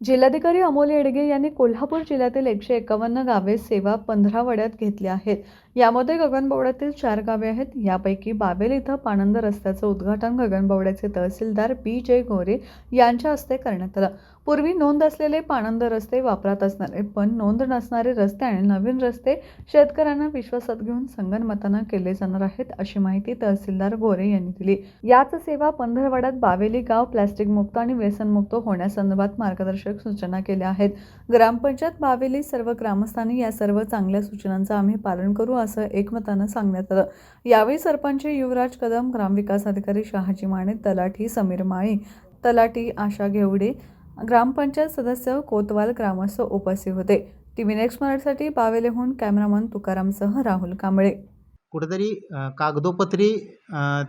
जिल्हाधिकारी अमोल येडगे यांनी कोल्हापूर जिल्ह्यातील एकशे एकावन्न गावे सेवा पंधरावड्यात घेतली आहेत. यामध्ये गगनबावड्यातील चार गावे आहेत. यापैकी बावेल इथं पाणंद रस्त्याचं उद्घाटन गगनबावड्याचे तहसीलदार बी जय गोरे यांच्या हस्ते करण्यात आलं. पूर्वी नोंद असलेले पाणंद रस्ते वापरात असणारे पण नोंद नसणारे रस्ते आणि नवीन रस्ते शेतकऱ्यांना विश्वासात घेऊन संगनमतानं केले जाणार आहेत अशी माहिती तहसीलदार गोरे यांनी दिली. याच सेवा पंधरवाड्यात बावेली गाव प्लॅस्टिक मुक्त आणि व्यसनमुक्त होण्यासंदर्भात मार्गदर्शक सूचना केल्या आहेत. ग्रामपंचायत बावेली सर्व ग्रामस्थांनी या सर्व चांगल्या सूचनांचं आम्ही पालन करू असं एकमतानं सांगण्यात आलं. यावेळी सरपंच युवराज कदम ग्रामविकास अधिकारी शहाजी माने तलाठी समीर माळी तलाठी आशा घेवडे ग्रामपंचायत सदस्य कोतवाल ग्रामस्थ उपस्थित होते. टी व्ही नेक्स्ट मराठीसाठी बावेलेहून कॅमेरामन तुकारामसह राहुल कांबळे. कुठेतरी कागदोपत्री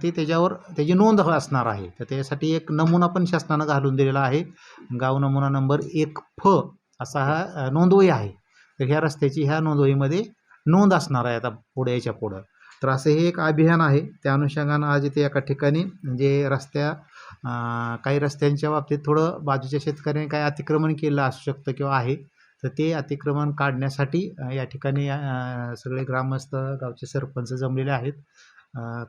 ती त्याच्यावर त्याची नोंद असणार आहे. तर त्यासाठी एक नमुना पण शासनानं घालून दिलेला आहे. गाव नमुना नंबर एक फ असा हा नोंदवही आहे. तर ह्या रस्त्याची ह्या नोंदवहीमध्ये नोंद असणार आहे आता पुढे याच्या पुढं. तर असं हे एक अभियान आहे. त्या अनुषंगानं आज इथे एका ठिकाणी जे रस्त्या काही रस्त्यांच्या बाबतीत थोडं बाजूच्या शेतकऱ्यांनी काही अतिक्रमण केलं असू शकतं किंवा आहे तर ते अतिक्रमण काढण्यासाठी या ठिकाणी सगळे ग्रामस्थ गावचे सरपंच जमलेले आहेत.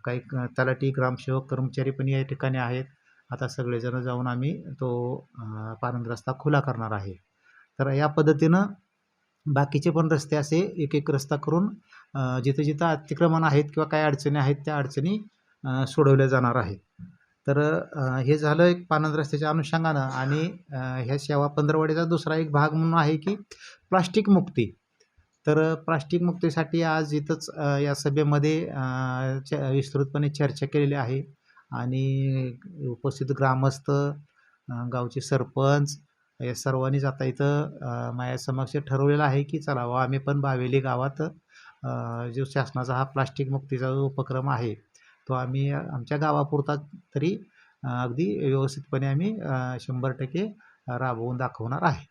काही तलाठी ग्रामसेवक कर्मचारी पण या ठिकाणी आहेत. आता सगळेजण जाऊन आम्ही तो अ, पानंद रस्ता खुला करणार आहे. तर या पद्धतीनं बाकीचे पण रस्ते असे एक एक रस्ता करून जिथं जिथं अतिक्रमण आहेत किंवा काही अडचणी आहेत त्या अडचणी सोडवल्या जाणार आहेत. तर हे झालं एक पानंद रस्त्याच्या अनुषंगानं आणि ह्या सेवा पंधरवड्याचा दुसरा एक भाग म्हणून आहे की प्लास्टिक मुक्ती. तर प्लास्टिक मुक्तीसाठी आज इथंच या सभेमध्ये च विस्तृतपणे चर्चा केलेली आहे आणि उपस्थित ग्रामस्थ गावचे सरपंच या सर्वांनीच आता इथं अ, माझ्यासमक्ष ठरवलेलं आहे की चला बुवा आम्ही पण बावेली गावात जो शासनाचा हा प्लास्टिक मुक्तीचा जो उपक्रम आहे तो आम्ही आमच्या गावापुरता तरी अगदी व्यवस्थितपणे आम्ही शंभर टक्के राबवून दाखवणार आहे.